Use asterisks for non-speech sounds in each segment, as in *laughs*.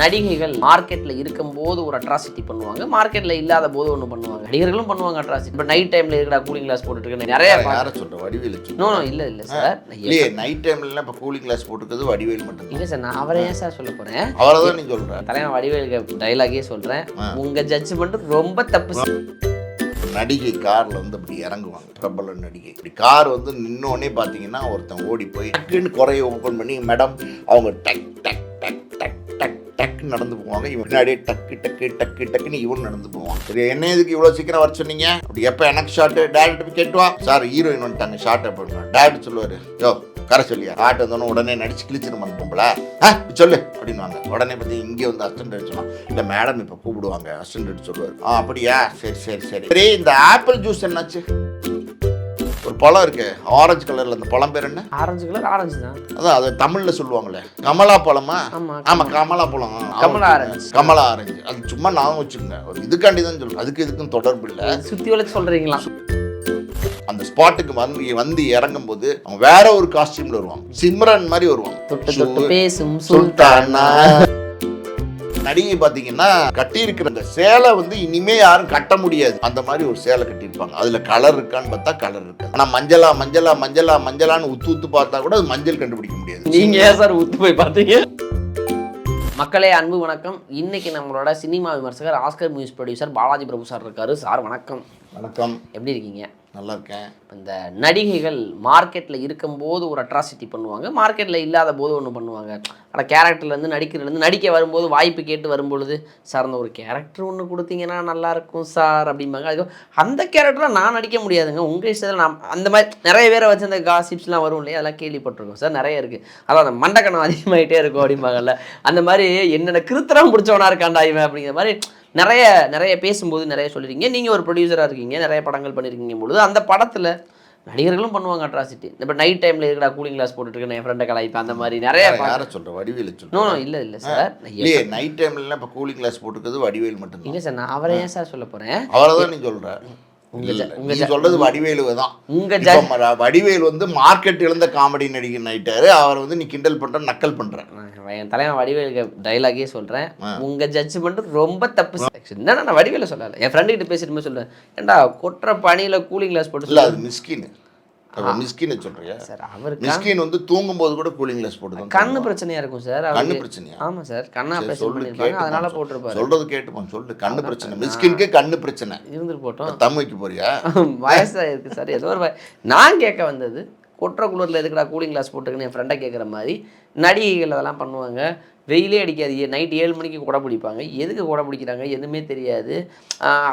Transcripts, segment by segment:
நடிகைகள் மார்க்கெட்ல இருக்கும்போது ஒரு அட்ராசிட்டி பண்ணுவாங்க. மார்க்கெட்ல இல்லாத போது ஒன்று பண்ணுவாங்க. நடிகர்களும் பண்ணுவாங்க அட்ராசிட்டி இப்போ நைட் டைம்ல இருக்கடா கூலிங் கிளாஸ் போட்டுட்டு நிறைய யாரை சொல்ற? வடிவேலு நோ இல்ல இல்ல சார் இல்லையே நைட் டைம்ல இப்ப கூலிங் கிளாஸ் போட்டுக்கிறது வடிவேல் மட்டும்தான். இல்ல சார் நான் அவரை சார் சொல்ல போறேன்? அவரை தான் நீ சொல்ற. தலைவன் வடிவேலுக்கு டைலாகே சொல்றேன். உங்க ஜட்ஜ்மெண்ட் ரொம்ப தப்பு. நடிகை கார்ல வந்து அப்படி இறங்குவாங்க. பிரபல நடிகை. இப்படி கார் வந்து நின்னோடனே பார்த்தீங்கன்னா ஒருத்தன் ஓடி போய் டக்குன்னு குறைய ஓப்பன் பண்ணி மேடம் அவங்க டக் டக் டக்குன்னு நடந்து போவாங்க. இவன் பின்னாடியே டக்கு டக்கு டக்கு டக்குன்னு இவன் நடந்து போவான். சரி என்ன இதுக்கு இவ்வளோ சீக்கிரம் வர சொன்னீங்க? அப்படி எப்போ எனக்கு ஷார்ட் டேரக்ட் போய் கேட்டுவா? சார் ஹீரோயின் வந்துட்டாங்க ஷார்ட் அப்படின்னு டேரக்ட் சொல்லுவார் யோ கரை சொல்லியா? ஆட்டு வந்தோன்னே உடனே நடிச்சு கிழிச்சிருமா பொம்பளை ஆ சொல்லு அப்படின்வாங்க உடனே பற்றி இங்கே வந்து அஸ்டன்ட் அடிச்சோம் இல்லை மேடம் இப்போ கூப்பிடுவாங்க அசிஸ்டன்ட் சொல்லுவார். ஆ அப்படியா? சரி சரி சரி. சரி இந்த ஆப்பிள் ஜூஸ் என்னாச்சு? பழம் இருக்கு. ஆரஞ்சு கலர்ல அந்த பழம் பேர் என்ன? ஆரஞ்சு கலர் ஆரஞ்சு தான். அதான் அது தமிழ்ல சொல்லுவாங்களே. கமலா பழமா? ஆமா கமலா. பழம். கமலா ஆரஞ்சு. கமலா ஆரஞ்சு அது சும்மா நான் வச்சுக்கோங்க. ஒரு இதுக்காண்டி தான் சொல்றேன். அதுக்கு இதுக்கும் தொடர்பு இல்லை. சுத்தி வளைச்சு சொல்றீங்களா? அந்த ஸ்பாட்டுக்கு வந்து வந்து இறங்கும் போது அவங்க வேற ஒரு காஸ்டியூம்ல வருவாங்க. சிம்ரன் மாதிரி வருவாங்க. பேசும் சுல்தானா. நடிகை பாத்தீங்கன்னா கட்டி இருக்கிற அந்த சேலை வந்து இனிமே யாரும் கட்ட முடியாது. அந்த மாதிரி ஒரு சேலை கட்டியிருப்பாங்க. அதுல கலர் இருக்கான்னு பார்த்தா கலர் இருக்கு ஆனா மஞ்சளா மஞ்சளா மஞ்சளா மஞ்சளான்னு உத்து உத்து பார்த்தா கூட அது மஞ்சள் கண்டுபிடிக்க முடியாது. நீங்க ஏன் சார் ஊத்து போய் பார்த்தீங்க? மக்களே அன்பு வணக்கம். இன்னைக்கு நம்மளோட சினிமா விமர்சகர் Oscar Muse producer Balaji Prabhu sir இருக்காரு. சார் வணக்கம். வணக்கம். எப்படி இருக்கீங்க? நல்லா இருக்கேன் இந்த நடிகைகள் மார்க்கெட்டில் இருக்கும்போது ஒரு அட்ராசிட்டி பண்ணுவாங்க. மார்க்கெட்டில் இல்லாத போது ஒன்று பண்ணுவாங்க ஆனால் கேரக்டர்லேருந்து நடிக்கிறதுலேருந்து நடிக்க வரும்போது வாய்ப்பு கேட்டு வரும்பொழுது சார் அந்த ஒரு கேரக்டர் ஒன்று கொடுத்தீங்கன்னா நல்லாயிருக்கும் சார் அப்படிம்பாங்க. அதுக்கு அந்த கேரக்டரில் நான் நடிக்க முடியாதுங்க. உங்கள் இஷ்டத்தில் நான் அந்த மாதிரி நிறைய பேரை வச்சு அந்த காசிப்ஸ்லாம் வரும் இல்லையா? அதெல்லாம் கேள்விப்பட்டிருக்கோம். சார் நிறைய இருக்குது அதான் அந்த மண்டக்கணம் அதிகமாகிட்டே இருக்கும் அப்படிம்பாங்கல்ல. அந்த மாதிரி என்னென்ன கிருத்தரம் பிடிச்சவனாக இருக்காண்டா இவன் அப்படிங்கிற மாதிரி நிறைய நிறைய பேசும்போது நிறைய சொல்லிருக்கீங்க. நீங்கள் ஒரு ப்ரொடியூசராக இருக்கீங்க நிறைய படங்கள் பண்ணியிருக்கீங்க பொழுது அந்த படத்தில் நடிகர்களும் பண்ணுவாங்க அட்ராசிட்டி இப்போ நைட் டைமில் இருக்கடா கூலிங் கிளாஸ் போட்டுட்டு என் ஃப்ரெண்டை கலாய்ப்பேன் அந்த மாதிரி நிறைய யாரை சொல்ற? வடிவேலு சொல்ற. இல்லை இல்லை சார் இல்லையே நைட் டைம்ல இப்ப கூலிங் கிளாஸ் போட்டுக்கிறது வடிவேல் மட்டும்தான். இல்லை சார் நான் அவரை ஏன் சார் சொல்ல போகிறேன் அவரை தான் நீ சொல்ற. உங்க உங்க நீ சொல்றது வடிவேலு தான் ம- வடிவேல் வந்து மார்க்கெட் இழந்த காமெடி நடிகர் நைட்டாரு அவர் வந்து நீ கிண்டல் பண்ற நக்கல் பண்ற. என் தலைவன் வடிவேலுக்கு டைலாகே சொல்கிறேன் உங்கள் ஜட்ஜ்மெண்ட் ரொம்ப தப்பு என்னன்னா நான் வடிவேல சொல்லலை. என் ஃப்ரெண்டு கிட்ட பேசிட்டு போது சொல்லுவேன். ஏன்டா கொட்டுற பனியில் கூலிங் கிளாஸ் போட்டு அது மிஸ்கின் மிஸ்கின் சொல்றியா? சார் அவருக்கு மிஸ்கின் வந்து தூங்கும் போது கூட கூலிங் கிளாஸ் போட்டுதான் கண்ணு பிரச்சனையா இருக்கும் சார். கண்ணு பிரச்சனையா? ஆமா சார் கண்ணு சொல்லு பண்ணிருப்பாங்க அதனால போட்டிருப்பாரு. சொல்றது கேட்டுப்பான் சொல்லு. கண்ணு பிரச்சனை. மிஸ்கின்க்கு கண்ணு பிரச்சனை. இருந்துட்டு போட்டோம். தம் வைக்க போறியா? வயசா இருக்கு சார். ஏதோ ஒரு நான் கேட்க வந்தது கொற்ற குளிரில் எதுக்குடா கூலிங் கிளாஸ் போட்டுருக்குன்னு என் ஃப்ரெண்டை கேட்குற மாதிரி நடிகைகள் அதெல்லாம் பண்ணுவாங்க. வெயிலே அடிக்காது. நைட் ஏழு மணிக்கு குடை பிடிப்பாங்க. எதுக்கு குடை பிடிக்கிறாங்க? எதுவுமே தெரியாது.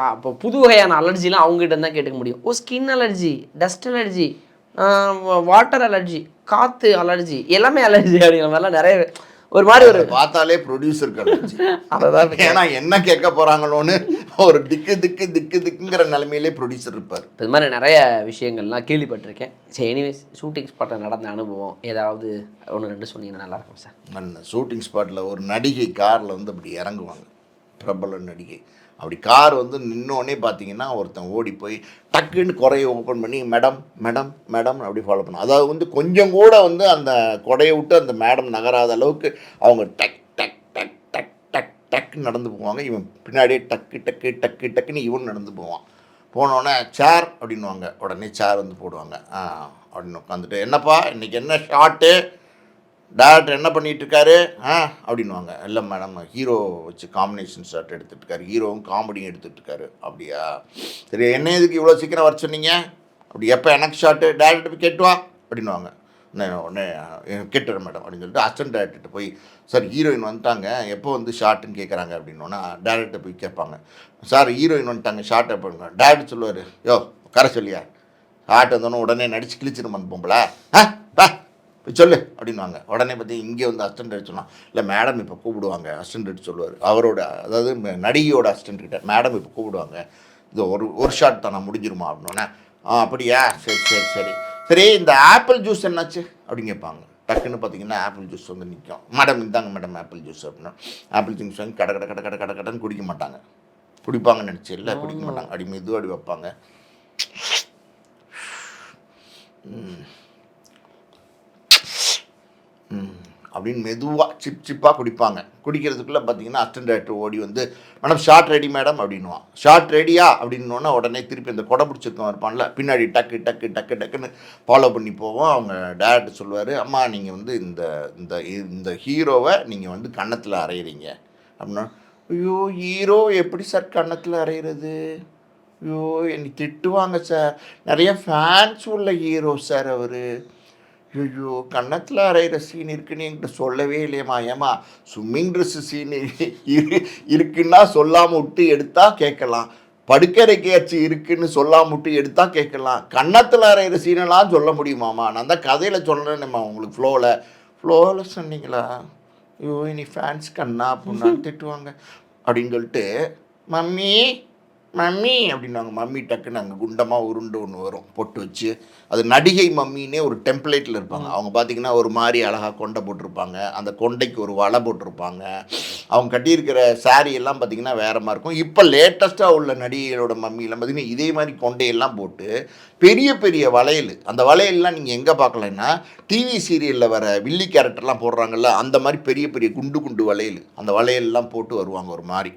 அப்போ புது வகையான அலர்ஜிலாம் அவங்ககிட்ட தான் கேட்டுக்க முடியும். ஓ skin allergy dust allergy water allergy காற்று அலர்ஜி எல்லாமே அலர்ஜி அப்படிங்கிற மாதிரிலாம் நிறைய ஒரு மாதிரி ஒரு பார்த்தாலே ப்ரொடியூசர் கிடைச்சு அதை தான் ஏன்னா என்ன கேட்க போறாங்களோன்னு ஒரு திக்கு திக்கு திக்கு திக்குங்கிற நிலைமையிலே ப்ரொடியூசர் இருப்பார். இது மாதிரி நிறைய விஷயங்கள்லாம் கேள்விப்பட்டிருக்கேன். சரி எனிவேஸ் ஷூட்டிங் ஸ்பாட்டில் நடந்த அனுபவம் ஏதாவது ஒன்று ரெண்டு சொன்னீங்கன்னா நல்லா இருக்கும் சார் அந்த ஷூட்டிங் ஸ்பாட்டில் ஒரு நடிகை காரில் வந்து அப்படி இறங்குவாங்க. பிரபல நடிகை. அப்படி கார் வந்து நின்னோடனே பார்த்தீங்கன்னா ஒருத்தன் ஓடி போய் டக்குன்னு குறைய ஓப்பன் பண்ணி மேடம் மேடம் மேடம் அப்படி ஃபாலோ பண்ணும் அதாவது வந்து கொஞ்சம் கூட வந்து அந்த கொடையை விட்டு அந்த மேடம் நகராத அளவுக்கு அவங்க டக் டக் டக் டக் டக் டக்குன்னு நடந்து போவாங்க. இவன் பின்னாடியே டக்கு டக்கு டக்கு டக்குன்னு இவன் நடந்து போவான். போனோடனே சேர் அப்படின்வாங்க உடனே சேர் வந்து போடுவாங்க. அப்படின்னு உட்காந்துட்டு என்னப்பா இன்னைக்கு என்ன ஷார்ட்டு டேரக்டர் என்ன பண்ணிட்டு இருக்காரு ஆ அப்படின்வாங்க இல்லை மேடம் ஹீரோ வச்சு காம்பினேஷன் ஷார்ட் எடுத்துட்டு இருக்காரு ஹீரோவும் காமெடியும் எடுத்துட்டு இருக்காரு அப்படியா? சரி என்ன இதுக்கு இவ்வளோ சீக்கிரம் வர சொன்னீங்க? அப்படி எப்போ எனக்கு ஷார்ட்டு டேரக்டர் போய் கேட்டுவா? அப்படின்வாங்க உடனே உடனே கேட்டுறேன் மேடம் அப்படின்னு சொல்லிட்டு அசன் டேரக்டர்கிட்ட போய் சார் ஹீரோயின் வந்துட்டாங்க. எப்போ வந்து ஷார்ட்டுன்னு கேட்குறாங்க அப்படின்னோன்னா டேரக்டர் போய் கேட்பாங்க. சார் ஹீரோயின் வந்துட்டாங்க. ஷார்ட் எப்போங்க டேரக்டர் சொல்லுவார் யோ கரை சொல்லியா? ஷார்ட் வந்தோன்னே உடனே நடிச்சு கிழிச்சிருமா அந்த பொம்பளை. ஆ பா போய் சொல்லு அப்படின்வாங்க உடனே பற்றி இங்கே வந்து அசிஸ்டன்ட் எடுத்து சொன்னா இல்லை மேடம் இப்போ கூப்பிடுவாங்க. அசிஸ்டன்ட் சொல்லுவார். அவரோட அதாவது நடிகையோட அசிஸ்டன்ட் கிட்ட மேடம் இப்போ கூப்பிடுவாங்க. இது ஒரு ஒரு ஷாட் தானே முடிஞ்சிருமா? அப்படின்னோடனே ஆ அப்படியா? சரி சரி சரி. சரி இந்த ஆப்பிள் ஜூஸ் என்னாச்சு? அப்படின்னு கேட்பாங்க. டக்குன்னு பார்த்தீங்கன்னா ஆப்பிள் ஜூஸ் வந்து நிற்கும். மேடம் இந்தாங்க மேடம் ஆப்பிள் ஜூஸ் அப்படின்னா. ஆப்பிள் ஜூஸ் வாங்கி கட கட கட கட கட கடன்னு குடிக்க மாட்டாங்க. குடிப்பாங்கன்னு நினச்சி இல்லை குடிக்க மாட்டாங்க. அடி மெதுவாக அடி வைப்பாங்க. அப்படின்னு மெதுவாக சிப் சிப்பாக குடிப்பாங்க. குடிக்கிறதுக்குள்ளே பார்த்தீங்கன்னா அஸ்டன்ட் டேரக்டர் ஓடி வந்து மேடம் ஷார்ட் ரெடி மேடம் அப்படின்னுவான். ஷார்ட் ரெடியா அப்படின்னோடனே உடனே திருப்பி அந்த கொடை பிடிச்சிருக்கவன் இருப்பான்ல பின்னாடி டக்கு டக்கு டக்கு டக்குன்னு ஃபாலோ பண்ணி போவோம். அவங்க டேரக்டர் சொல்லுவார் அம்மா நீங்கள் வந்து இந்த இந்த இந்த ஹீரோவை நீங்கள் வந்து கன்னத்தில் அரைகிறீங்க அப்படின்னா ஐயோ ஹீரோ எப்படி சார் கன்னத்தில் அரைகிறது ஐயோ என்னை திட்டுவாங்க சார். நிறைய ஃபேன்ஸ் உள்ள ஹீரோ சார் அவர். ஐயோ கன்னத்தில் அரைகிற சீன் இருக்குன்னு என்கிட்ட சொல்லவே இல்லையம்மா ஏம்மா ஸ்விம்மிங் ட்ரெஸ்ஸு சீன் இரு இருக்குன்னா சொல்லாமல் விட்டு எடுத்தால் கேட்கலாம். படுக்கறைக்காச்சு இருக்குன்னு சொல்லாமல் விட்டு எடுத்தால் கேட்கலாம். கன்னத்தில் அரைகிற சீனெல்லாம் சொல்ல முடியுமாம்மா? நான் தான் கதையில் சொல்லணும்மா உங்களுக்கு ஃப்ளோவில் ஃப்ளோவில் சொன்னீங்களா? ஐயோ இனி ஃபேன்ஸ் கண்ணா அப்படின்னா திட்டுவாங்க. அப்படின்னு சொல்லிட்டு மம்மி மம்மி அப்படின்னாங்க. மம்மி டக்குன்னு அங்கே குண்டமாக உருண்டு ஒன்று வரும். பொட்டு வச்சு. அது நடிகை மம்மின்னே ஒரு டெம்ப்ளேட்டில் இருப்பாங்க. அவங்க பார்த்தீங்கன்னா ஒரு மாதிரி அழகாக கொண்டை போட்டிருப்பாங்க. அந்த கொண்டைக்கு ஒரு வலை போட்டிருப்பாங்க. அவங்க கட்டியிருக்கிற சாரி எல்லாம் பார்த்தீங்கன்னா வேற மாதிரி இருக்கும். இப்போ லேட்டஸ்ட்டாக உள்ள நடிகைகளோட மம்மியெல்லாம் பார்த்திங்கன்னா இதே மாதிரி கொண்டையெல்லாம் போட்டு பெரிய பெரிய வளையல். அந்த வளையல்லாம் நீங்கள் எங்கே பார்க்கலன்னா டிவி சீரியலில் வர வில்லி கேரக்டர்லாம் போடுறாங்கல்ல அந்த மாதிரி பெரிய பெரிய குண்டு குண்டு வளையல். அந்த வளையல்லாம் போட்டு வருவாங்க ஒரு மாதிரி.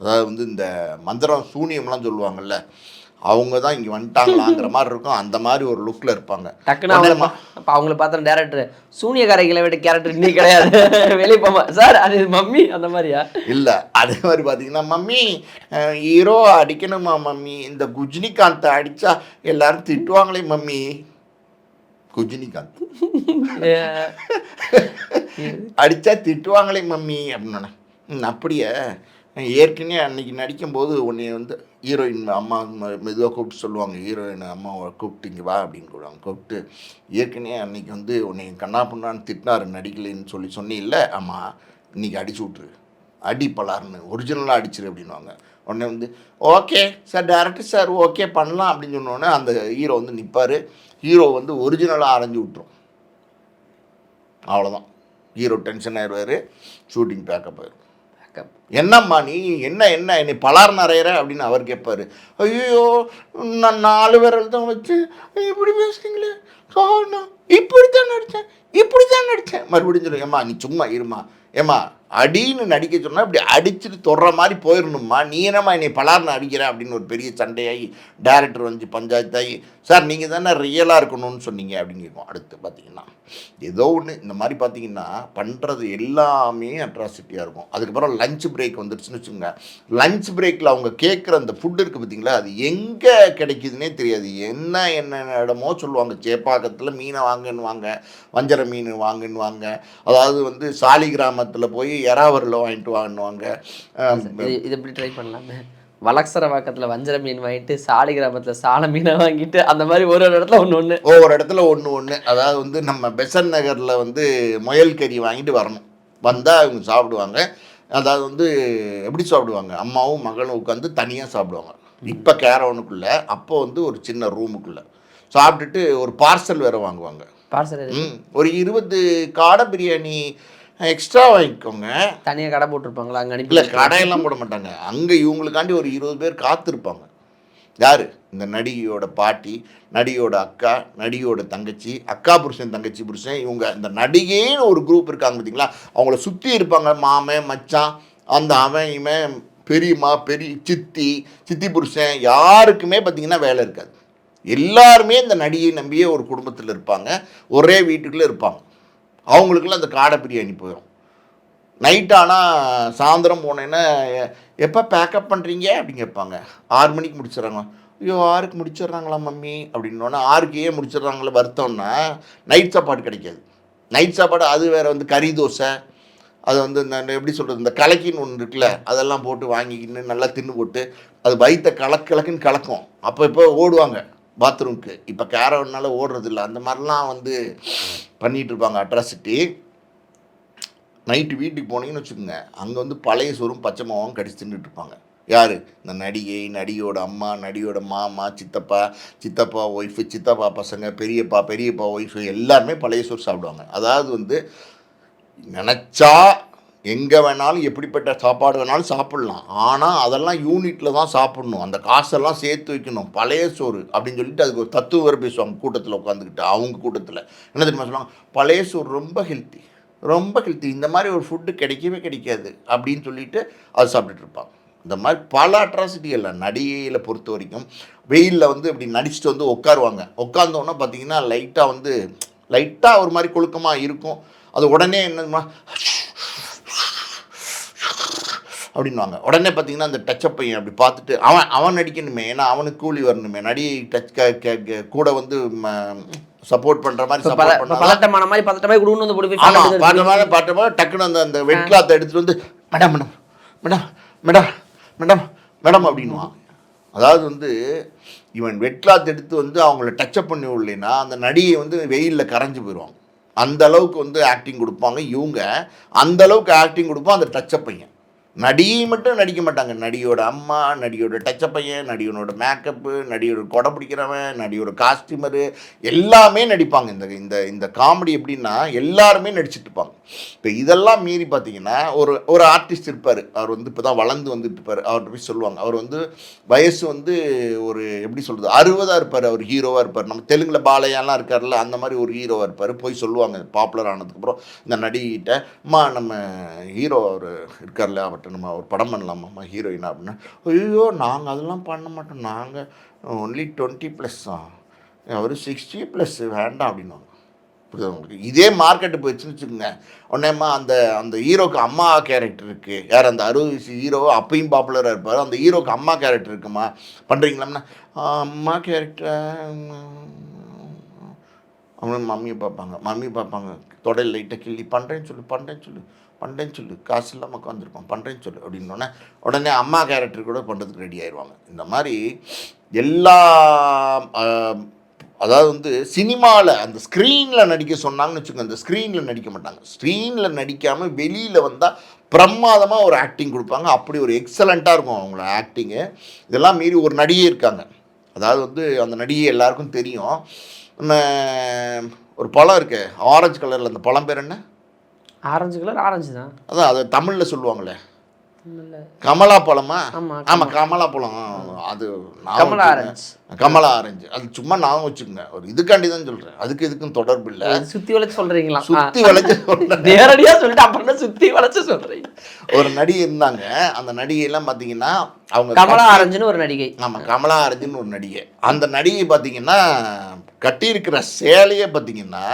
அதாவது வந்து இந்த மந்திரம் சூனியம்லாம் சொல்லுவாங்கல்ல அவங்க தான் இங்கே வந்துட்டாங்களாங்கிற *laughs* மாதிரி இருக்கும் அந்த மாதிரி ஒரு லுக்கில் இருப்பாங்க. டக்குன்னு அவங்க அவங்கள பார்த்த டேரக்டர் சூனிய கரைகளை விட கேரக்டர் நீ கிடையாது. *laughs* வெளியே போமா சார் அது மம்மி? அந்த மாதிரியா? இல்லை அதே மாதிரி பார்த்தீங்கன்னா மம்மி ஹீரோ அடிக்கணுமா மம்மி? இந்த குஜினிகாந்தை அடித்தா எல்லாரும் திட்டுவாங்களே மம்மி. குஜினிகாந்த். *laughs* அடித்தா திட்டுவாங்களே மம்மி அப்படின்னு அப்படியே? ஏற்கனவே அன்னைக்கு நடிக்கும்போது உன்னை வந்து ஹீரோயின் அம்மா மெதுவாக கூப்பிட்டு சொல்லுவாங்க ஹீரோயின் அம்மாவை கூப்பிட்டு இங்கே வா அப்படின்னு கூடுவாங்க கூப்பிட்டு ஏற்கனவே அன்னைக்கு வந்து உன்னை கண்ணா பண்ணான்னு திட்டினார் நடிக்கலைன்னு சொல்லி சொன்னீல்ல ஆமாம் இன்னைக்கு அடிச்சு விட்ரு அடி பலார்னு ஒரிஜினலாக அடிச்சிரு அப்படின்வாங்க உடனே வந்து okay sir director sir okay பண்ணலாம் அப்படின்னு சொன்னோடனே அந்த ஹீரோ வந்து நிற்பார் ஹீரோ வந்து ஒரிஜினலாக அரைஞ்சு விட்ரும் அவ்வளோதான் ஹீரோ டென்ஷன் ஆயிடுவார் ஷூட்டிங் பேக்கப் ஆயிடும் பேக்கப். என்னம்மா நீ? என்ன என்ன? என்னை பலார் நிறையிற அப்படின்னு அவர் கேட்பார் ஐயோ நான் நாலு விரல் தான் வச்சு இப்படி பேசுறீங்களே? சார் இப்படி தான் நடித்தேன் இப்படி தான் நடித்தேன். மறுபடியும் சொல்லு ஏம்மா நீ சும்மா இருமா. ஏம்மா அடின்னு நடிக்க சொன்னால் இப்படி அடிச்சுட்டு தொடுற மாதிரி போயிடணும்மா நீ என்னம்மா என்னை பலார்னு அடிக்கிற? அப்படின்னு ஒரு பெரிய சண்டையாகி டேரக்டர் வந்து பஞ்சாயத்தாகி சார் நீங்கள் தானே ரியலாக இருக்கணும்னு சொன்னீங்க? அப்படின்னு கேட்கும். அடுத்து பார்த்தீங்கன்னா ஏதோ ஒன்று இந்த மாதிரி பார்த்தீங்கன்னா பண்ணுறது எல்லாமே அட்ராசிட்டியாக இருக்கும். அதுக்கப்புறம் லஞ்ச் பிரேக் வந்துருச்சுன்னு வச்சுக்கோங்க. லஞ்ச் பிரேக்கில் அவங்க கேட்குற அந்த ஃபுட் இருக்குது பார்த்தீங்களா அது எங்கே கிடைக்குதுன்னே தெரியாது. என்ன என்ன இடமோ சொல்லுவாங்க. சேப்பாக்கத்தில் மீனை வாங்கன்னு வாங்க வஞ்சர மீன் வாங்கன்னு வாங்க. அதாவது வந்து சாலி கிராமத்தில் போய் எறாவரில் வாங்கிட்டு வாங்குவாங்க இது எப்படி ட்ரை பண்ணலாமே? வளக்சர வாக்கத்துல வஞ்சர மீன் வாங்கிட்டு சாலி கிராமத்துல சால மீனை வாங்கிட்டு அந்த மாதிரி ஒரு ஒரு இடத்துல ஒன்று ஒன்று ஒவ்வொரு இடத்துல ஒன்று ஒன்று அதாவது வந்து நம்ம பெசன் நகரில் வந்து முயல் கறி வாங்கிட்டு வரணும். வந்தால் அவங்க சாப்பிடுவாங்க. அதாவது வந்து எப்படி சாப்பிடுவாங்க? அம்மாவும் மகளும் உட்காந்து தனியாக சாப்பிடுவாங்க. இப்போ கேரவனுக்குள்ளே அப்போ வந்து ஒரு சின்ன ரூமுக்குள்ளே. சாப்பிட்டுட்டு ஒரு பார்சல் வேறு வாங்குவாங்க. பார்சல் ஒரு இருபது காடை பிரியாணி எக்ஸ்ட்ரா வாங்கிக்கோங்க. தனியா கடை போட்டிருப்பாங்களா? அங்க அனுப்பி இல்லை கடையெல்லாம் போட மாட்டாங்க. அங்கே இவங்களுக்காண்டி ஒரு இருபது பேர் காத்திருப்பாங்க. யார்? இந்த நடிகையோட பாட்டி நடிகையோட அக்கா நடிகையோட தங்கச்சி அக்கா புருஷன் தங்கச்சி புருஷன் இவங்க இந்த நடிகைன்னு ஒரு குரூப் இருக்காங்க பார்த்தீங்களா அவங்கள சுற்றி இருப்பாங்க. மாமன் மச்சான் அந்த அவன் இவன் பெரியம்மா பெரிய சித்தி சித்தி புருஷன் யாருக்குமே பார்த்தீங்கன்னா வேலை இருக்காது. எல்லாருமே இந்த நடிகை நம்பியே ஒரு குடும்பத்தில் இருப்பாங்க. ஒரே வீட்டுக்குள்ளே இருப்பாங்க. அவங்களுக்குலாம் அந்த காடை பிரியாணி போயிடும் நைட் ஆனால் சாயந்தரம் போனேன்னா எப்போ பேக்கப் பண்ணுறீங்க அப்படின்னு கேட்பாங்க. ஆறு மணிக்கு முடிச்சிடறாங்க ஐயோ ஆறுக்கு முடிச்சிடுறாங்களா மம்மி? அப்படின்னோடனே ஆறுக்கு ஏன் முடிச்சிடுறாங்களே வருத்தம்னா நைட் சாப்பாடு கிடைக்காது. நைட் சாப்பாடு அது வேறு வந்து கறி தோசை அது வந்து இந்த எப்படி சொல்கிறது இந்த கலக்கின்னு ஒன்று இருக்குல்ல அதெல்லாம் போட்டு வாங்கிக்கின்னு நல்லா தின்னு போட்டு அது வயிற்ற கலக்கு கலக்குன்னு கலக்கும். அப்போ இப்போ ஓடுவாங்க பாத்ரூம்க்கு இப்போ கேரவனால ஓடுறதில்ல. அந்த மாதிரிலாம் வந்து பண்ணிகிட்ருப்பாங்க அட்ராசிட்டி நைட்டு வீட்டுக்கு போனீங்கன்னு வச்சுக்கோங்க. அங்கே வந்து பழைய சோறும் பச்சை மாவும் கடிச்சு தின்னுட்டு இருப்பாங்க. யார்? இந்த நடிகை நடிகையோட அம்மா நடிகையோட மாமா சித்தப்பா சித்தப்பா ஒய்ஃபு சித்தப்பா பசங்க பெரியப்பா பெரியப்பா ஒய்ஃபு எல்லாருமே பழைய சோறு சாப்பிடுவாங்க. அதாவது வந்து நினச்சா எங்கே வேணாலும் எப்படிப்பட்ட சாப்பாடு வேணாலும் சாப்பிட்லாம். ஆனால் அதெல்லாம் யூனிட்டில் தான் சாப்பிடணும். அந்த காசெல்லாம் சேர்த்து வைக்கணும். பழைய சோறு அப்படின்னு சொல்லிட்டு அதுக்கு ஒரு தத்துவ பேசுவாங்க கூட்டத்தில் உட்காந்துக்கிட்டு அவங்க கூட்டத்தில். என்ன தெரியுமா சொல்லுவாங்க? பழைய சோறு ரொம்ப ஹெல்த்தி ரொம்ப ஹெல்த்தி இந்த மாதிரி ஒரு ஃபுட்டு கிடைக்கவே கிடைக்காது அப்படின்னு சொல்லிட்டு அது சாப்பிட்டுட்டு இருப்பாங்க. இந்த மாதிரி பல அட்ராசிட்டி இல்லை நடிகையில் பொறுத்த வரைக்கும் வெயிலில் வந்து இப்படி நடிச்சுட்டு வந்து உட்காருவாங்க. உட்காந்தோன்னே பார்த்தீங்கன்னா லைட்டாக வந்து லைட்டாக ஒரு மாதிரி கொழுக்கமாக இருக்கும். அது உடனே என்னமா அப்படின்வாங்க உடனே பார்த்தீங்கன்னா அந்த டச்சப் பையன் அப்படி பார்த்துட்டு அவன் அவன் நடிக்கணுமே. ஏன்னா அவனுக்கு கூலி வரணுமே. நடிகை டச் க- க- கூட வந்து சப்போர்ட் பண்ணுற மாதிரி பதட்டமான மாதிரி பதட்டமாக குடுன்னு வந்து போட்டு ஆமா பாட்ட மாதிரி டக்குன்னு அந்த அந்த வெட் கிளாத்தை எடுத்துட்டு வந்து madam madam madam madam madam madam அப்படின்வான் அதாவது வந்து இவன் வெட் கிளாத் எடுத்து வந்து அவங்கள டச்சப் பண்ணி விடலைன்னா அந்த நடிகை வந்து வெயிலில் கரைஞ்சு போயிடுவாங்க அந்த அளவுக்கு வந்து ஆக்டிங் கொடுப்பாங்க இவங்க. அந்த அளவுக்கு ஆக்டிங் கொடுப்பான் அந்த டச்சப் பையன். நடிகை மட்டும் நடிக்க மாட்டாங்க. நடிகையோட அம்மா நடிகையோட டச்சப் பையன் நடிகனோட மேக்கப்பு நடிகையோட கொடை பிடிக்கிறவன் நடிகையோட காஸ்டியூமரு எல்லாமே நடிப்பாங்க. இந்த இந்த இந்த காமெடி எப்படின்னா எல்லாருமே நடிச்சிட்டு இருப்பாங்க. இப்போ இதெல்லாம் மீறி பார்த்தீங்கன்னா ஒரு ஒரு ஆர்டிஸ்ட் இருப்பார். அவர் வந்து இப்போ தான் வளர்ந்து வந்துட்டு இருப்பார் அவர்கிட்ட போய் சொல்லுவாங்க. அவர் வந்து வயசு வந்து ஒரு எப்படி சொல்கிறது அறுபதாக இருப்பார். அவர் ஹீரோவாக இருப்பார். நம்ம தெலுங்கில் பாலையாலாம் இருக்கார்ல அந்த மாதிரி ஒரு ஹீரோவாக இருப்பார். போய் சொல்லுவாங்க. பாப்புலர் ஆனதுக்கப்புறம் இந்த நடிகிட்ட அம்மா நம்ம ஹீரோ அவர் இருக்கார்ல அவர்கிட்ட நம்ம ஒரு படம் பண்ணலாமாம்மா ஹீரோயினா அப்படின்னா? ஐயோ நாங்கள் அதெல்லாம் பண்ண மாட்டோம். நாங்கள் ஒன்லி டுவெண்ட்டி ப்ளஸ் தான் அவர் சிக்ஸ்டி ப்ளஸ் வேண்டாம் அப்படின்னுவாங்க. உங்களுக்கு? இதே மார்க்கெட்டு போயிடுச்சுன்னு வச்சுக்கோங்க. உடனேம்மா அந்த அந்த ஹீரோக்கு அம்மா கேரக்டர் இருக்குது யார் அந்த அறுபது வயசு ஹீரோ அப்பையும் பாப்புலராக இருப்பார். அந்த ஹீரோக்கு அம்மா கேரக்டர் இருக்குமா? பண்ணுறீங்களாம்னா அம்மா கேரக்டர் அவங்க மம்மியை பார்ப்பாங்க. மம்மி பார்ப்பாங்க. தொடையில் லைட்டாக கிள்ளி பண்ணுறேன்னு சொல்லு பண்ணுறேன்னு சொல்லு. பண்ணுறேன்னு சொல்லு. காசு இல்லாமல் உட்காந்துருக்கோம் பண்ணுறேன்னு சொல்லு. அப்படின்னோடனே உடனே அம்மா கேரக்டர் கூட பண்ணுறதுக்கு ரெடி ஆயிடுவாங்க இந்த மாதிரி எல்லா அதாவது வந்து சினிமாவில் அந்த ஸ்க்ரீனில் நடிக்க சொன்னாங்கன்னு வச்சுக்கோங்க. அந்த ஸ்க்ரீனில் நடிக்க மாட்டாங்க. ஸ்க்ரீனில் நடிக்காமல் வெளியில் வந்தால் பிரமாதமாக ஒரு ஆக்டிங் கொடுப்பாங்க. அப்படி ஒரு எக்ஸலண்ட்டாக இருக்கும் அவங்கள ஆக்டிங்கு இதெல்லாம் மீறி ஒரு நடிகை இருக்காங்க. அதாவது வந்து அந்த நடிகை எல்லாருக்கும் தெரியும். நம்ம ஒரு பழம் இருக்குது ஆரஞ்சு கலரில் அந்த பழம் பேர் என்ன? ஆரஞ்சு கலர் ஆரஞ்சு தான். அதான் அது தமிழில் சொல்லுவாங்களே. கமலா பழமா? ஆமா, ஆமாம் கமலா. பழம். அது கமலா. ஆரஞ்சு. கமலா ஆரஞ்சு. அது சும்மா நான் வச்சுக்கோங்க. ஒரு இதுக்காண்டி தான் சொல்கிறேன் அதுக்கு இதுக்கும் தொடர்பு இல்லை. சுத்தி வளைச்சு சொல்றீங்களா? சுற்றி வளைச்சு *laughs* சொல்றேன். நேரடியா சொல்லிட்டு அப்புறம் சுத்தி வளைச்சு சொல்றீங்க? ஒரு நடிகை இருந்தாங்க. அந்த நடிகையெல்லாம் பார்த்தீங்கன்னா அவங்க கமலா ஆரஞ்சுன்னு ஒரு நடிகை. ஆமாம் கமலா அரஜின்னு ஒரு நடிகை. அந்த நடிகை பார்த்தீங்கன்னா கட்டியிருக்கிற சேலையே பார்த்தீங்கன்னா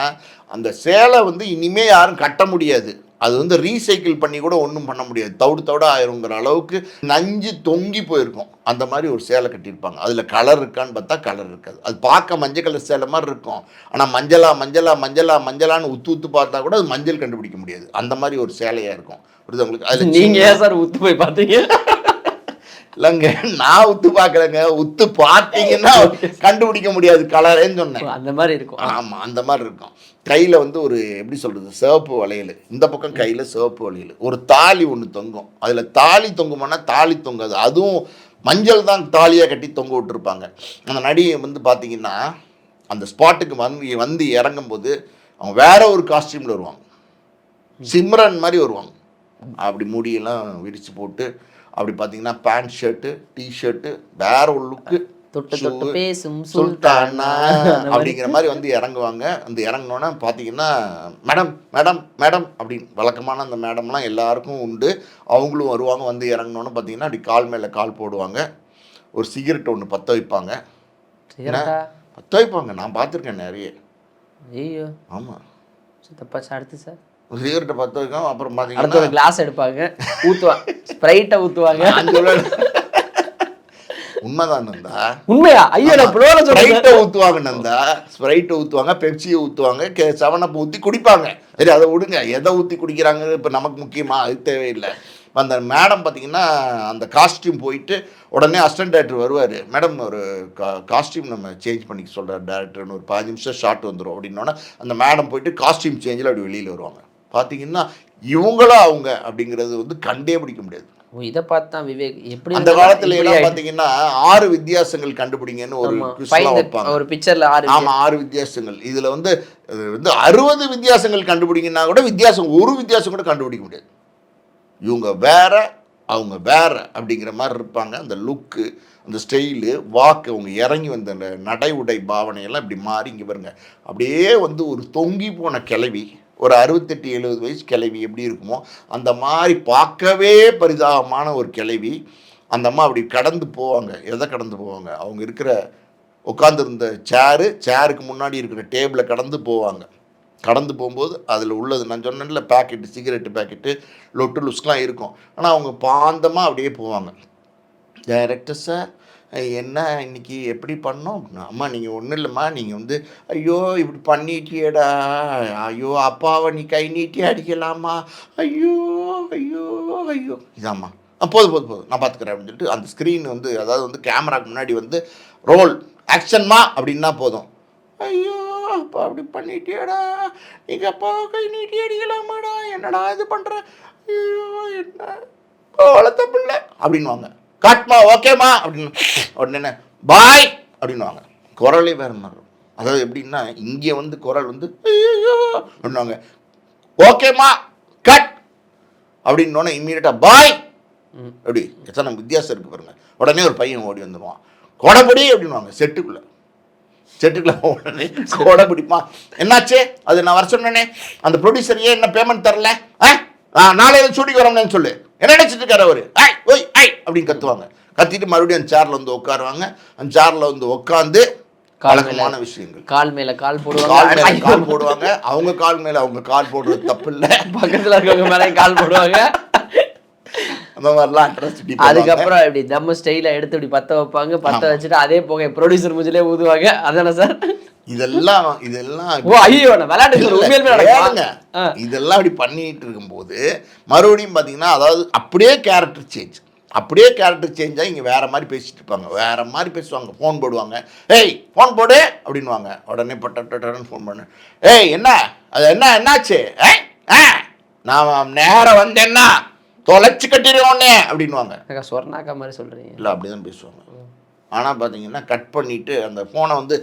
அந்த சேலை வந்து இனிமே யாரும் கட்ட முடியாது. அது வந்து ரீசைக்கிள் பண்ணி கூட ஒன்றும் பண்ண முடியாது. தவிடு தவிட ஆயிருங்கிற அளவுக்கு நஞ்சு தொங்கி போயிருக்கும். அந்த மாதிரி ஒரு சேலை கட்டியிருப்பாங்க. அதில் கலர் இருக்கான்னு பார்த்தா கலர் இருக்காது. அது பார்க்க மஞ்சள் கலர் சேலை மாதிரி இருக்கும். ஆனால் மஞ்சளா மஞ்சளா மஞ்சளா மஞ்சளான்னு உத்து உத்து பார்த்தா கூட அது மஞ்சள் கண்டுபிடிக்க முடியாது. அந்த மாதிரி ஒரு சேலையாக இருக்கும். புரியுது உங்களுக்கு? அதில் நீங்க ஏன் சார் உத்து போய் பார்த்தீங்க? இல்லைங்க நான் உத்து பார்க்கலங்க. உத்து பார்த்தீங்கன்னா கண்டுபிடிக்க முடியாது கலரேன்னு சொன்னேன். அந்த மாதிரி இருக்கும். ஆமாம் அந்த மாதிரி இருக்கும். கையில் வந்து ஒரு எப்படி சொல்கிறது சிவப்பு வளையல். இந்த பக்கம் கையில் சிவப்பு வளையல். ஒரு தாலி ஒன்று தொங்கும். அதில் தாலி தொங்குமானா தாலி தொங்காது. அதுவும் மஞ்சள் தான் தாலியாக கட்டி தொங்க விட்டுருப்பாங்க. அந்த நடிகை வந்து பார்த்தீங்கன்னா அந்த ஸ்பாட்டுக்கு வந்து வந்து இறங்கும்போது அவங்க வேற ஒரு காஸ்டியூமில் வருவாங்க. சிம்ரன் மாதிரி வருவாங்க. அப்படி முடியெல்லாம் விரித்து போட்டு அப்படி பார்த்தீங்கன்னா பேண்ட் ஷர்ட்டு டிஷர்ட்டு வேற ஒரு லுக்கு பேசும் சுல்தானா அப்படிங்கிற மாதிரி வந்து இறங்குவாங்க. அந்த இறங்கினோன்னே பார்த்தீங்கன்னா மேடம் மேடம் மேடம் அப்படின்னு வழக்கமான அந்த மேடம்லாம் எல்லாருக்கும் உண்டு. அவங்களும் வருவாங்க வந்து இறங்கினோன்னே பார்த்தீங்கன்னா அப்படி கால் மேலே கால் போடுவாங்க. ஒரு சிகரெட் ஒன்று பற்ற வைப்பாங்க. பற்ற வைப்பாங்க. நான் பார்த்துருக்கேன் நிறைய. ஐயோ. ஆமாம் சார் அடுத்து சார்? சிகரெட்டை பற்ற வைக்கும் அப்புறம் பார்த்தீங்கன்னா கிளாஸ் எடுப்பாங்க. ஊத்துவாங்க. ஸ்ப்ரைட்டை சொல்லல. உண்மைதான் நந்தா. உண்மையா? ஐயோ நான் சொல்றேன் ஸ்ப்ரைட்டை ஊற்றுவாங்க நந்தா. ஸ்ப்ரைட்டை ஊற்றுவாங்க பெப்சியை ஊற்றுவாங்க கே செவனப்பை ஊற்றி குடிப்பாங்க. சரி அதை விடுங்க. எதை ஊற்றி குடிக்கிறாங்க இப்போ நமக்கு முக்கியமா? அது தேவையில்லை. இப்ப அந்த மேடம் பார்த்தீங்கன்னா அந்த காஸ்டியூம் போயிட்டு உடனே அசிஸ்டன்ட் டேரக்டர் வருவார். மேடம் ஒரு கா காஸ்டியூம் நம்ம சேஞ்ச் பண்ணிக்க சொல்கிறார் டேரக்டர்னு ஒரு பாஞ்சு நிமிஷம் ஷார்ட் வந்துடும் அப்படின்னோடனே அந்த மேடம் போயிட்டு காஸ்டியூம் சேஞ்சில் அப்படி வெளியில் வருவாங்க. பார்த்தீங்கன்னா இவங்களா அவங்க அப்படிங்கிறது வந்து கண்டே பிடிக்க முடியாது. இதை பார்த்து விவேக் எப்படி அந்த காலத்துல எல்லாம். பாத்தீங்கன்னா ஆறு வித்தியாசங்கள் கண்டுபிடிங்கன்னு ஒரு பிக்சர்ல ஆறு ஆமா ஆறு வித்தியாசங்கள். இதுல வந்து வந்து அறுபது வித்தியாசங்கள் கண்டுபிடிங்கன்னா கூட வித்தியாசம் ஒரு வித்தியாசம் கூட கண்டுபிடிக்க முடியாது. இவங்க வேற அவங்க வேற அப்படிங்கிற மாதிரி இருப்பாங்க. அந்த லுக்கு அந்த ஸ்டைலு வாக்கு அவங்க இறங்கி வந்த அந்த நடை உடை பாவனையெல்லாம் இப்படி மாறி இங்கே பாருங்க. அப்படியே வந்து ஒரு தொங்கி போன கிளவி ஒரு அறுபத்தெட்டு எழுபது வயசு கிளவி எப்படி இருக்குமோ அந்த மாதிரி பார்க்கவே பரிதாபமான ஒரு கிளவி அந்த அம்மா அப்படி கடந்து போவாங்க. எதை கடந்து போவாங்க? அவங்க இருக்கிற உட்காந்துருந்த சேரு சேருக்கு முன்னாடி இருக்கிற டேபிளை கடந்து போவாங்க. கடந்து போகும்போது அதில் உள்ளது நான் சொன்னேன்ல பேக்கெட்டு சிகரெட்டு பேக்கெட்டு லொட்டு லுஸ்லாம் இருக்கும். ஆனால் அவங்க பாந்தமாக அப்படியே போவாங்க. டைரக்டர் சார் என்ன இன்னைக்கு எப்படி பண்ணோம்? அம்மா நீங்கள் ஒன்றும் இல்லைம்மா நீங்கள் வந்து ஐயோ இப்படி பண்ணிட்டியடா ஐயோ அப்பாவை நீ கை நீட்டி அடிக்கலாமா? ஐயோ ஐயோ ஐயோ. இதாம்மா. போது போதும் போதும் போதும். நான் பார்த்துக்கிறேன் அப்படின்னு சொல்லிட்டு அந்த ஸ்க்ரீன் வந்து அதாவது வந்து கேமராக்கு முன்னாடி வந்து ரோல் ஆக்ஷன்மா அப்படின்னா போதும். ஐயோ அப்பா அப்படி பண்ணிட்டியடா. நீங்கள் அப்பா கை நீட்டி அடிக்கலாமாடா? என்னடா இது பண்ணுற ஐயோ என்ன? வளர்த்த பிள்ளை. அப்படின்வாங்க காட்மா ஓகேம்மா அப்படின்னு. உடனே பாய்! அப்படின்வாங்க குரலே வேற மாதிரி. அதாவது எப்படின்னா இங்கே வந்து குரல் வந்து ஐயோ அப்படின்வாங்க ஓகேம்மா கட் அப்படின்னோடனே இம்மீடியட்டாக பாய். அப்படி. எத்தனை வித்தியாசம் இருக்கு பாருங்க. உடனே ஒரு பையன் ஓடி வந்துடுவான் கொடைப்பிடி அப்படின்வாங்க செட்டுக்குள்ள. செட்டுக்குள்ள உடனே கொடை பிடிப்பா என்னாச்சு? அது நான் வர சொன்னேனே. அந்த ப்ரொடியூசர் ஏன் என்ன பேமெண்ட் தரல? ஆ? நான் நாளையில ஷூட்டிங் வரணும்னு சொல்லு. என்ன நினைச்சிட்டு இருக்காரு அவரு? ஐ ஓய் ஐ அப்படின்னு கத்துவாங்க. கத்திட்டு மறுபடியும் அந்த சேர்ல வந்து உட்காருவாங்க. அந்த சேர்ல வந்து உட்காந்து. கலகமான விஷயங்கள். கால் மேல கால் போடுவாங்க. கால் போடுவாங்க. அவங்க கால் மேல அவங்க கால் போடுறது தப்பு இல்லை. பக்கத்துல இருக்கவங்க மேல கால் போடுவாங்க. அந்த மாதிரிலாம் அதுக்கப்புறம் இப்படி தம்ம ஸ்டைல எடுத்து இப்படி பத்த வைப்பாங்க. பத்த ஆமா. வச்சுட்டு அதே புகை ப்ரொடியூசர் முஞ்சிலே ஊதுவாங்க. அதானே சார் இதெல்லாம் இதெல்லாம். இதெல்லாம் அப்படி பண்ணிட்டு இருக்கும்போது மறுபடியும் பார்த்தீங்கன்னா அதாவது அப்படியே கேரக்டர் சேஞ்ச் அப்படியே கேரக்டர் சேஞ்ச் ஆகி இங்கே வேற மாதிரி பேசிட்டு இருப்பாங்க. வேற மாதிரி பேசுவாங்க. ஃபோன் போடுவாங்க. ஏய் ஃபோன் போடு அப்படின்வாங்க உடனே பட்டன்னு ஃபோன் பண்ணு. ஏய் என்ன? அது என்ன என்னாச்சு? ஏய் ஆ நான் நேரம் வந்தேன்னா தொலைச்சு கட்டிடுவோன்னே அப்படின்வாங்க அக்கா சொர்ணாக்கா மாதிரி சொல்றீங்க. இல்லை அப்படி தான் பேசுவாங்க. ஆனால் பார்த்தீங்கன்னா கட் பண்ணிவிட்டு அந்த ஃபோனை வந்து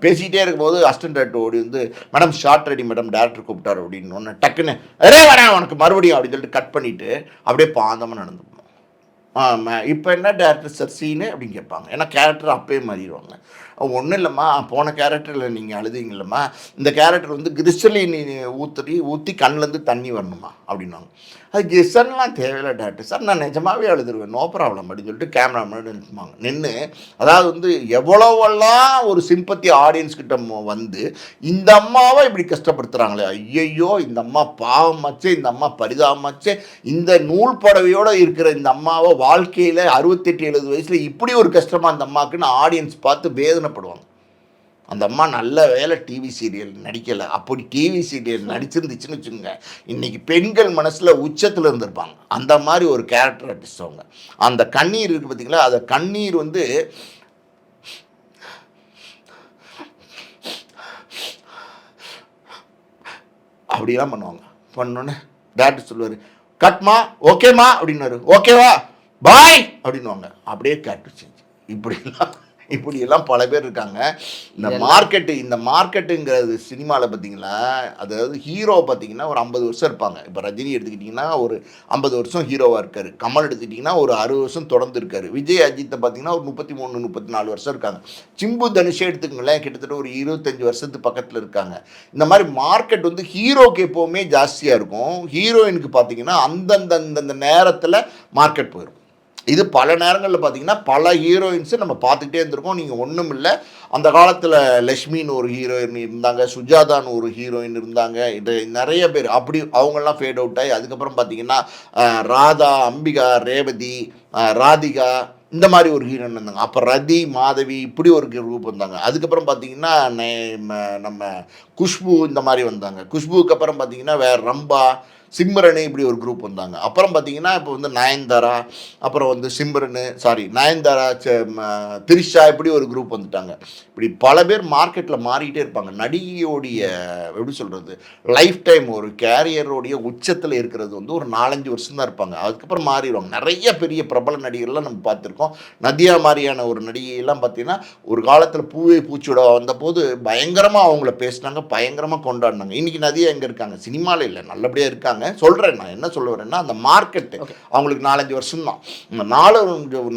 பேசிக்கிட்டே இருக்கும்போது அஸ்டன் டேரக்டர் ஓடி வந்து madam shot ready madam director கூப்பிட்டார் அப்படின்னு ஒன்று டக்குன்னு அரே வரேன் உனக்கு மறுபடியும் அப்படின்னு சொல்லிட்டு கட் பண்ணிவிட்டு அப்படியே பாந்தமாக நடந்து போகணும் ஆமாம் இப்போ என்ன டேரக்டர் சார் சீனு அப்படின்னு கேட்பாங்க. ஏன்னா கேரக்டர் அப்பயே மாறிடுவாங்க. ஒன்றும் இல்லைம்மா போன கேரக்டரில் நீங்கள் அழுதிங்களம்மா இந்த கேரக்டர் வந்து கிறிஸ்டலின் ஊற்றி ஊற்றி கண்ணிலேருந்து தண்ணி வரணுமா அப்படின்னாங்க அது கிறிஸ்டன்லாம் தேவையில்ல டேரக்டர் சார் நான் நிஜமாகவே அழுதுருவேன். நோ ப்ராப்ளம் அப்படின்னு சொல்லிட்டு கேமரா முன்னாடி நிற்பாங்க நின்று அதாவது வந்து எவ்வளவெல்லாம் ஒரு சிம்பத்தி ஆடியன்ஸ் கிட்ட வந்து இந்த அம்மாவை இப்படி கஷ்டப்படுத்துகிறாங்களே ஐயையோ இந்த அம்மா பாவமாச்சே இந்த அம்மா பரிதாபமாச்சே இந்த நூல் புடவையோடு இருக்கிற இந்த அம்மாவை வாழ்க்கையில் அறுபத்தெட்டு எழுபது வயசில் இப்படி ஒரு கஷ்டமாக அந்த அம்மாக்குன்னு ஆடியன்ஸ் பார்த்து வேதனைப்படுவாங்க. அந்த அம்மா நல்ல வேலை டிவி சீரியல் நடிக்கலை. அப்படி டிவி சீரியல் நடிச்சிருந்துச்சுன்னு வச்சுக்கோங்க இன்னைக்கு பெண்கள் மனசில் உச்சத்தில் இருந்திருப்பாங்க. அந்த மாதிரி ஒரு கேரக்டர் ஆர்டிஸ்ட் அவங்க. அந்த கண்ணீர் இருக்குது பார்த்திங்களா அந்த கண்ணீர் வந்து அப்படிலாம் பண்ணுவாங்க. பண்ணோன்னே டேரக்டர் சொல்லுவார் கட்மா ஓகேம்மா அப்படின்னாரு ஓகேவா பாய் அப்படின்னுவாங்க. அப்படியே கேட்டு செஞ்சு இப்படிலாம் இப்படியெல்லாம் பல பேர் இருக்காங்க. இந்த மார்க்கெட்டு இந்த மார்க்கெட்டுங்கிறது சினிமாவில் பார்த்தீங்களா அதாவது ஹீரோ பார்த்தீங்கன்னா ஒரு ஐம்பது வருஷம் இருப்பாங்க. இப்போ ரஜினி எடுத்துக்கிட்டிங்கன்னா ஒரு ஐம்பது வருஷம் ஹீரோவாக இருக்காரு. கமல் எடுத்துக்கிட்டிங்கன்னா ஒரு அறுபது வருஷம் தொடர்ந்து இருக்காரு. விஜய் அஜித்தை பார்த்தீங்கன்னா ஒரு முப்பத்தி மூணு முப்பத்தி நாலு வருஷம் இருக்காங்க. சிம்பு தனுஷே எடுத்துக்கங்களேன் கிட்டத்தட்ட ஒரு இருபத்தஞ்சு வருஷத்துக்கு பக்கத்தில் இருக்காங்க. இந்த மாதிரி மார்க்கெட் வந்து ஹீரோக்கு எப்போவுமே ஜாஸ்தியாக இருக்கும். ஹீரோயினுக்கு பார்த்தீங்கன்னா அந்தந்த அந்தந்த நேரத்தில் மார்க்கெட் போயிடும் இது பல நேரங்களில் பார்த்தீங்கன்னா பல ஹீரோயின்ஸு நம்ம பார்த்துக்கிட்டே இருந்திருக்கோம். நீங்கள் ஒன்றும் இல்லை. அந்த காலத்தில் லக்ஷ்மின்னு ஒரு ஹீரோயின் இருந்தாங்க சுஜாதான்னு ஒரு ஹீரோயின் இருந்தாங்க. இது நிறைய பேர். அப்படி அவங்கெல்லாம் ஃபேட் அவுட் ஆகி அதுக்கப்புறம் பார்த்தீங்கன்னா ராதா அம்பிகா ரேவதி ராதிகா இந்த மாதிரி ஒரு ஹீரோயின் இருந்தாங்க. அப்போ ரதி மாதவி இப்படி ஒரு குரூப் வந்தாங்க. அதுக்கப்புறம் பார்த்தீங்கன்னா நம்ம குஷ்பு இந்த மாதிரி வந்தாங்க. குஷ்புக்கு அப்புறம் பார்த்தீங்கன்னா வேறு ரம்பா சிம்மரனு இப்படி ஒரு குரூப் வந்தாங்க. அப்புறம் பார்த்தீங்கன்னா இப்போ வந்து நயன்தாரா அப்புறம் வந்து சிம்மரனு சாரி நயன்தாரா திரிஷா இப்படி ஒரு குரூப் வந்துட்டாங்க. இப்படி பல பேர் மார்க்கெட்டில் மாறிக்கிட்டே இருப்பாங்க. நடிகையோடைய எப்படி சொல்கிறது லைஃப் டைம் ஒரு கேரியரோடைய உச்சத்தில் இருக்கிறது வந்து ஒரு நாலஞ்சு வருஷம் தான் இருப்பாங்க. அதுக்கப்புறம் மாறிடுவாங்க. நிறைய பெரிய பிரபல நடிகர்லாம் நம்ம பார்த்துருக்கோம். நதியா மாதிரியான ஒரு நடிகையெல்லாம் பார்த்தீங்கன்னா ஒரு காலத்தில் பூவே பூச்சியோட வந்தபோது பயங்கரமாக அவங்கள பேசினாங்க பயங்கரமாக கொண்டாடினாங்க. இன்னைக்கு நதியா எங்கே இருக்காங்க? சினிமாவில் இல்லை நல்லபடியாக இருக்காங்க. சொல்கிறேன் நான். என்ன சொல்ல வரேன்னா அந்த மார்க்கெட்டு அவங்களுக்கு நாலஞ்சு வருஷம் தான் இந்த நாலு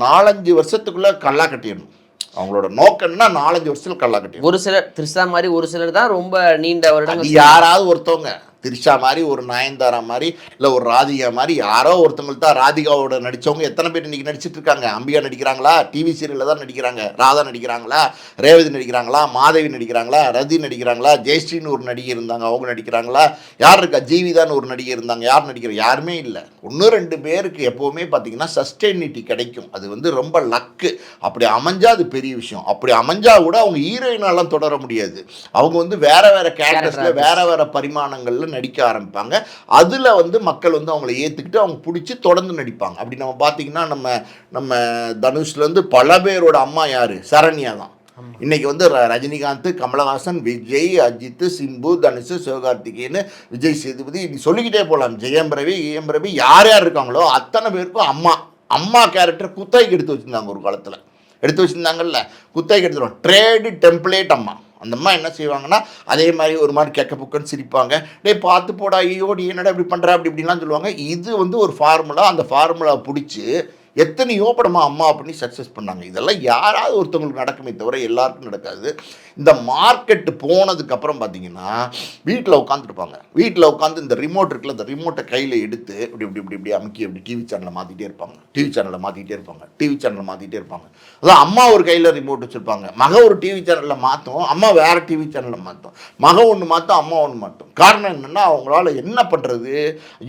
நாலஞ்சு வருஷத்துக்குள்ளே கல்லா கட்டிடணும். அவங்களோட நோக்கம்னா நாலஞ்சு வருஷத்துல கல்லா கட்டி ஒரு சிலர் திருஷா மாதிரி ஒரு சிலர் தான் ரொம்ப நீண்ட வருடங்கள் யாராவது ஒருத்தவங்க. திரிஷா மாதிரி ஒரு நயன்தாரா மாதிரி இல்லை ஒரு ராதிகா மாதிரி யாரோ ஒருத்தவங்களுக்கு தான் ராதிகாவோட நடிச்சவங்க எத்தனை பேர் இன்னைக்கு நடிச்சிட்டு இருக்காங்க அம்பிகா நடிக்கிறாங்களா? டிவி சீரியலில் தான் நடிக்கிறாங்க. ராதா நடிக்கிறாங்களா? ரேவதி நடிக்கிறாங்களா? மாதவி நடிக்கிறாங்களா? ரதி நடிக்கிறாங்களா? ஜெயஸ்ரீன்னு ஒரு நடிகை இருந்தாங்க அவங்க நடிக்கிறாங்களா? யார் இருக்கா? ஜீவிதான்னு ஒரு நடிகை இருந்தாங்க. யார் நடிக்கிற? யாருமே இல்லை. ஒன்று ரெண்டு பேருக்கு எப்போவுமே பார்த்தீங்கன்னா சஸ்டெயினிட்டி கிடைக்கும். அது வந்து ரொம்ப லக்கு அப்படி அமைஞ்சா அது பெரிய விஷயம். அப்படி அமைஞ்சா கூட அவங்க ஹீரோயினாலாம் தொடர முடியாது. அவங்க வந்து வேற வேற கேரக்டர்ஸ்ல வேற வேற பரிமாணங்கள்ல நடிக்க ஆரம்பிப்பாங்க. அதுல வந்து மக்கள் வந்து அவங்கள ஏத்துக்கிட்டு அவங்க பிடிச்சி தொடர்ந்து நடிப்பாங்க. அப்படி நம்ம பார்த்தீங்கன்னா நம்ம நம்ம தனுஷ்ல இருந்து பல பேரோட அம்மா யாரு? சரண்யா தான். இன்னைக்கு வந்து ரஜினிகாந்த் கமலஹாசன் விஜய் அஜித் சிம்பு தனுஷ் சிவகார்த்திகேயன் விஜய் சேதுபதி இப்படி சொல்லிக்கிட்டே போகலாம் ஜெயம் ரவி ஏஎம் ரவி யார் யார் இருக்காங்களோ அத்தனை பேருக்கும் அம்மா. அம்மா கேரக்டர் குத்தாய்க்கு எடுத்து வச்சிருந்தாங்க ஒரு காலத்தில். எடுத்து வச்சிருந்தாங்கல்ல. குத்தாய்க்கு எடுத்துருவோம் ட்ரேடு டெம்ப்ளேட் அம்மா. அந்த அம்மா என்ன செய்வாங்கன்னா அதே மாதிரி ஒரு மாதிரி கெக்க புக்கன்னு சிரிப்பாங்க. டே பார்த்து போடா ஐயோ நீ என்னடா இப்படி பண்ணுற அப்படி இப்படிலாம் சொல்லுவாங்க. இது வந்து ஒரு ஃபார்முலா அந்த ஃபார்முலா பிடிச்சி எத்தனையோ படமா அம்மா பண்ணி சக்ஸஸ் பண்ணாங்க. இதெல்லாம் யாராவது ஒருத்தவங்களுக்கு நடக்குமே தவிர எல்லாருக்கும் நடக்காது. இந்த மார்க்கெட்டு போனதுக்கப்புறம் பார்த்தீங்கன்னா வீட்டில் உட்காந்துருப்பாங்க வீட்டில் உட்காந்து இந்த ரிமோட் இருக்குல்ல இந்த ரிமோட்டை கையில் எடுத்து இப்படி இப்படி இப்படி இப்படி அமுக்கி இப்படி டிவி சேனலை மாற்றிட்டே இருப்பாங்க. டிவி சேனலை மாற்றிட்டே இருப்பாங்க. டிவி சேனலை மாற்றிட்டே இருப்பாங்க. அதான் அம்மா ஒரு கையில் ரிமோட் வச்சுருப்பாங்க. மக ஒரு டிவி சேனலில் மாற்றும் அம்மா வேறு டிவி சேனலில் மாற்றும் மக ஒன்று மாற்றும் அம்மா ஒன்று மாற்றும் காரணம் என்னென்னா அவங்களால என்ன பண்ணுறது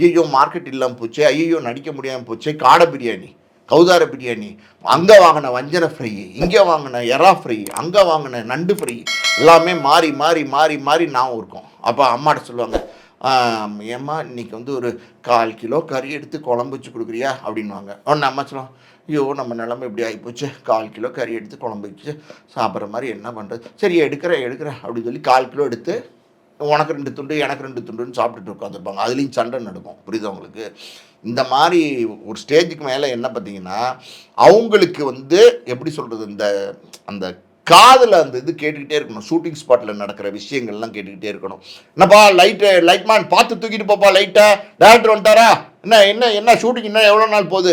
ஐயோ மார்க்கெட் இல்லாமல் போச்சு ஐயோ நடிக்க முடியாமல் போச்சு காடை பிரியாணி. கௌதார பிரியாணி அங்கே வாங்கின வஞ்சன ஃப்ரை இங்கே வாங்கின எறா ஃப்ரை அங்கே வாங்கின நண்டு ஃப்ரை எல்லாமே மாறி மாறி மாறி மாறி நான் இருக்கும். அப்போ அம்மாட்ட சொல்லுவாங்க ஏம்மா இன்னைக்கு வந்து ஒரு கால் கிலோ கறி எடுத்து குழம்பு வச்சு கொடுக்குறியா? அப்படின்வாங்க ஒன்று அம்மா சொல்லுவோம் ஐயோ நம்ம நிலமை இப்படி ஆகிப்போச்சு கால் கிலோ கறி எடுத்து குழம்பு வச்சு சாப்பிட்ற மாதிரி என்ன பண்ணுறது சரி எடுக்கிறேன் எடுக்கிறேன் அப்படின்னு சொல்லி கால் கிலோ எடுத்து உனக்கு ரெண்டு துண்டு எனக்கு ரெண்டு துண்டுன்னு சாப்பிட்டுட்டு உட்காந்துருப்பாங்க அதுலேயும் சண்டை நடக்கும் புரியுதா உங்களுக்கு? இந்த மாதிரி ஒரு ஸ்டேஜுக்கு மேலே என்ன பார்த்தீங்கன்னா அவங்களுக்கு வந்து எப்படி சொல்கிறது இந்த அந்த காதில் அந்த இது கேட்டுக்கிட்டே இருக்கணும். ஷூட்டிங் ஸ்பாட்டில் நடக்கிற விஷயங்கள்லாம் கேட்டுக்கிட்டே இருக்கணும். என்னப்பா லைட்டு லைட் மேன் பார்த்து தூக்கிட்டு போப்பா லைட்டை டேரக்டர் வந்துட்டாரா? என்ன என்ன என்ன ஷூட்டிங் இன்னும் எவ்வளோ நாள் போகுது?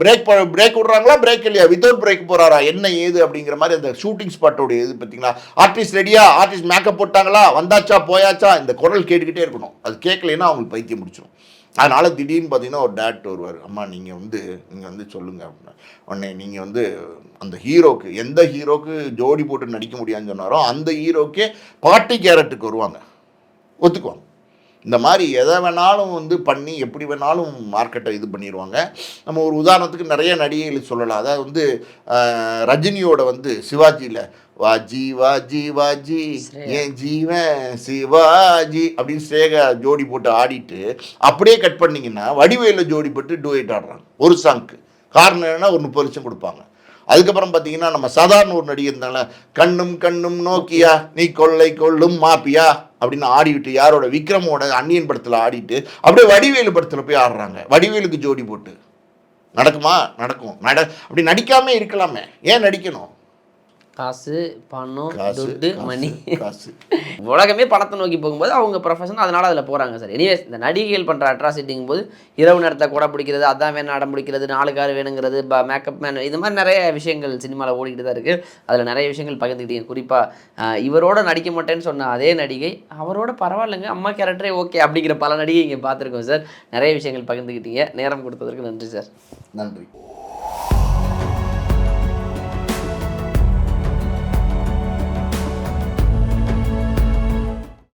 பிரேக் பிரேக் விட்றாங்களா பிரேக் இல்லையா? வித்தவுட் பிரேக் போகிறாரா என்ன ஏது அப்படிங்கிற மாதிரி அந்த ஷூட்டிங் ஸ்பாட்டோட இது பார்த்தீங்களா? ஆர்டிஸ்ட் ரெடியா ஆர்டிஸ்ட் மேக்கப் போட்டாங்களா? வந்தாச்சா போயாச்சா? இந்த குரல் கேட்டுக்கிட்டே இருக்கணும். அது கேட்கலைன்னா அவங்களுக்கு பைத்தியம் முடிச்சிடும் அதனால் திடீர்னு பார்த்தீங்கன்னா ஒரு டேரக்டர் வருவார். அம்மா நீங்கள் வந்து நீங்கள் வந்து சொல்லுங்கள் அப்படின்னா. உடனே நீங்கள் வந்து அந்த ஹீரோக்கு எந்த ஹீரோக்கு ஜோடி போட்டு நடிக்க முடியாதுன்னு சொன்னாரோ அந்த ஹீரோக்கே பாட்டி கேரட்டுக்கு வருவாங்க. ஒத்துக்குவாங்க. இந்த மாதிரி எதை வேணாலும் வந்து பண்ணி எப்படி வேணாலும் மார்க்கெட்டை இது பண்ணிடுவாங்க நம்ம ஒரு உதாரணத்துக்கு நிறைய நடிகைகள் சொல்லலாம். அதாவது வந்து ரஜினியோட வந்து சிவாஜியில் வாஜி வாஜி வாஜி. என் ஜீவன் சிவாஜி அப்படின்னு ஸ்ரேகா ஜோடி போட்டு ஆடிட்டு அப்படியே கட் பண்ணீங்கன்னா வடிவேல ஜோடி போட்டு டூயட் ஆடுறாங்க. ஒரு சாங்க்கு காரணம் என்னன்னா ஒரு முப்பது லட்சம் கொடுப்பாங்க. அதுக்கப்புறம் பார்த்தீங்கன்னா நம்ம சாதாரண ஒரு நடிகர் இருந்தால கண்ணும் கண்ணும் நோக்கியா நீ கொள்ளை கொள்ளும் மாப்பியா அப்படின்னு ஆடிவிட்டு யாரோட விக்ரமோட அந்நியன் படத்தில் ஆடிட்டு அப்படியே வடிவேலு படத்தில் போய் ஆடுறாங்க. வடிவேலுக்கு ஜோடி போட்டு. நடக்குமா? நடக்கும். நட அப்படி நடிக்காம இருக்கலாமே. ஏன் நடிக்கணும்? காசு பணம் துட்டு மணி. காசு. *laughs* உலகமே பணத்தை நோக்கி போகும்போது அவங்க ப்ரொஃபஷன் அதனால அதில் போகிறாங்க சார். எனிவேஸ் இந்த நடிகைகள் பண்ணுற அட்ராசிட்டிங்கும் போது இரவு நேரத்தை கூட பிடிக்கிறது அதான் வேணும் அடம் பிடிக்கிறது நாலு கார் வேணுங்கிறது மேக்கப் மேன் இது மாதிரி நிறைய விஷயங்கள் சினிமாவில் ஓடிக்கிட்டு தான் இருக்குது அதில் நிறைய விஷயங்கள் பகிர்ந்துக்கிட்டீங்க குறிப்பாக இவரோட நடிக்க மாட்டேன்னு சொன்ன அதே நடிகை அவரோட பரவாயில்லைங்க அம்மா கேரக்டரே ஓகே அப்படிங்கிற பல நடிகை இங்கே பார்த்துருக்கோம் சார். நிறைய விஷயங்கள் பகிர்ந்துக்கிட்டீங்க நேரம் கொடுத்ததற்கு நன்றி சார். நன்றி.